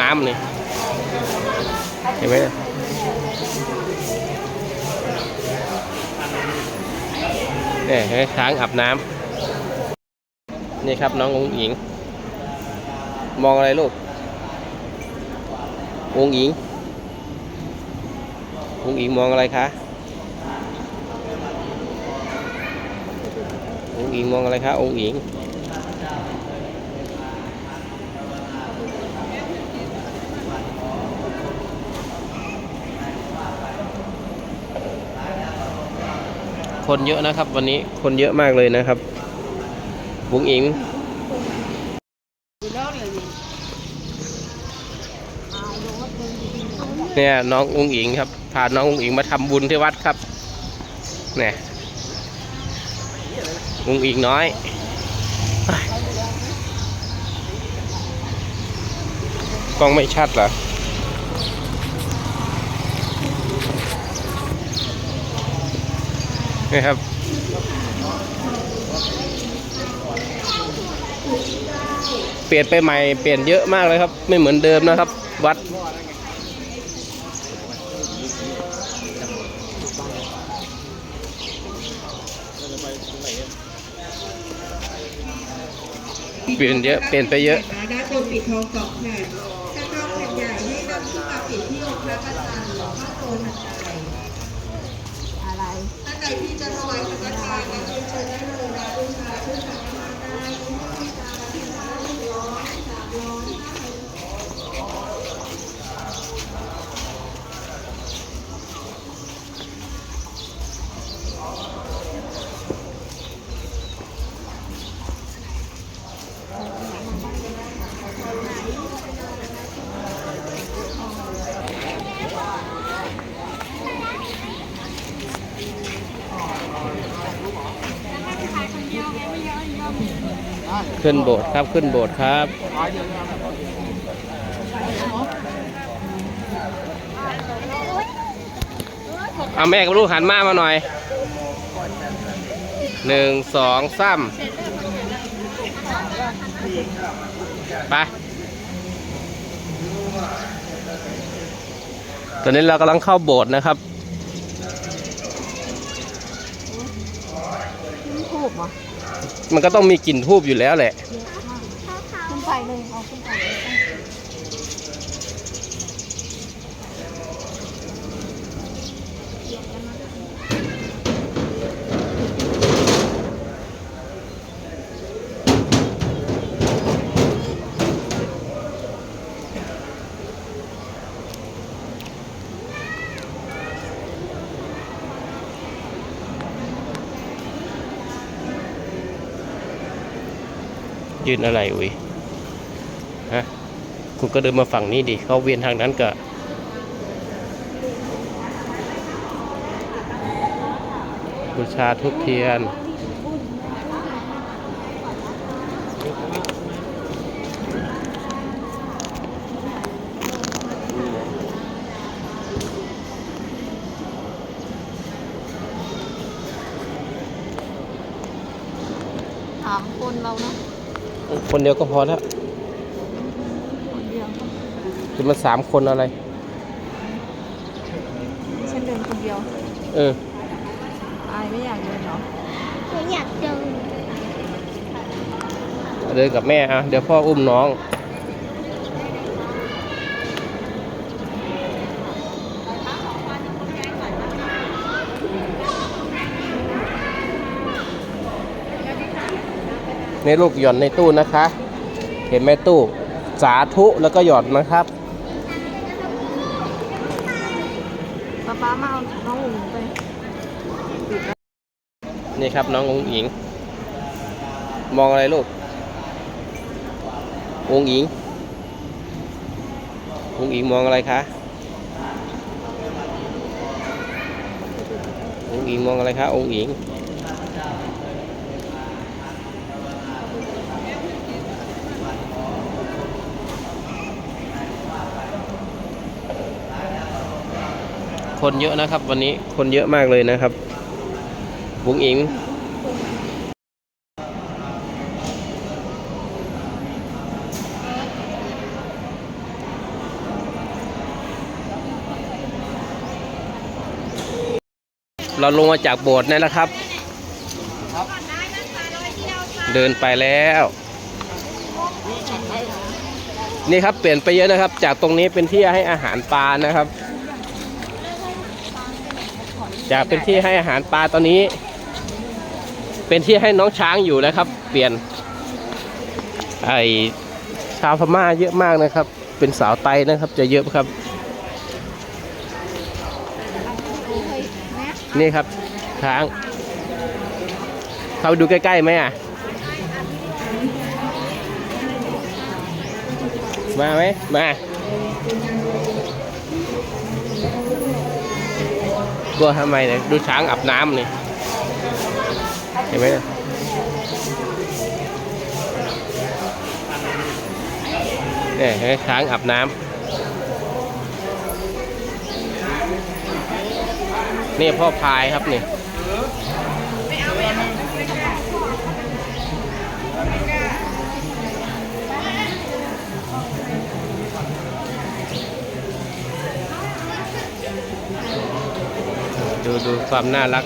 น้ำนี่เห็นไหมเนี่ยเห็นไหมช้างอาบน้ำนี่ครับน้ององหญิง มองอะไรลูกองหญิงองหญิงมองอะไรคะองหญิงมองอะไรคะองหญิง คนเยอะนะครับ วันนี้คนเยอะมากเลยนะครับบุงอิงเนี่ยน้องอุงอิงครับพาน้องอุงอิงมาทำบุญที่วัดครับเนี่ยอุงอิงน้อยกล้องไม่ชัดเหรอ นี่ครับ เปลี่ยนไปใหม่เปลี่ยนเยอะมากเลยครับ ไม่เหมือนเดิมนะครับ วัด เปลี่ยนเยอะเปลี่ยนไปเยอะด้านบนปิดทองสองแผ่นถ้าทองแผ่นใหญ่ให้นำขึ้นมาปิดที่องค์พระประธานหลวงพ่อโตนใจอะ ท่านใดที่จะถวายสังฆทานนะเรียนเชิญได้เลยนะบูชาชื่อสังฆทานได้บูชาที่สามร้อยสามร้อยห้าสิบ ขึ้นโบสถ์ครับขึ้นโบสถ์ครับเอาแม่กับลูกหันมามาหน่อยหนึ่งสองสามไปตอนนี้เรากำลังเข้าโบสถ์นะครับขึ้นทูบเหรอ มันก็ต้องมีกลิ่นทูบอยู่แล้วแหละขึ้นไปเลยเอาขึ้นไปเลย ยืนอะไรอุ้ยฮะคุณก็เดินมาฝั่งนี้ดิเขาเวียนทางนั้นก็บูชาทุกเทียนถามคนเราเนาะ คนเดียวก็พอแล้วคนเดียวจะมาสามคนอะไร ฉันเดินคนเดียวเออ อายไม่อยากเดินเหรอหนูอยากเดินเดินกับแม่อะเดี๋ยวพ่ออุ้มน้อง ในลูกหย่อนในตู้นะคะ เห็นไหมตู้สาธุแล้วก็หย่อนนะครับป๊าป๊ามาเอาน้องหมูไปนี่ครับน้ององหญิง มองอะไรลูกองหญิงองหญิงมองอะไรคะองหญิงมองอะไรคะองหญิง คนเยอะนะครับ วันนี้คนเยอะมากเลยนะครับ บุ้งอิงเราลงมาจากโบสถ์นี่นะครับ เดินไปแล้ว นี่ครับเปลี่ยนไปเยอะนะครับ จากตรงนี้เป็นที่ให้อาหารปลานะครับ จากเป็นที่ให้อาหารปลาตอนนี้ เป็นที่ให้น้องช้างอยู่แล้วครับ เปลี่ยน ไอชาวพม่าเยอะมากนะครับ เป็นสาวไตนะครับ จะเยอะครับ นี่ครับช้าง เข้าดูใกล้ๆไหมอะ มาไหมมา กลัวทำไมเนี่ยดูช้างอาบน้ำนี่เห็นไหมเนี่ยเนี่ยเห็นไหมช้างอาบน้ำนี่พ่อพายครับนี่ ดูดูความน่ารัก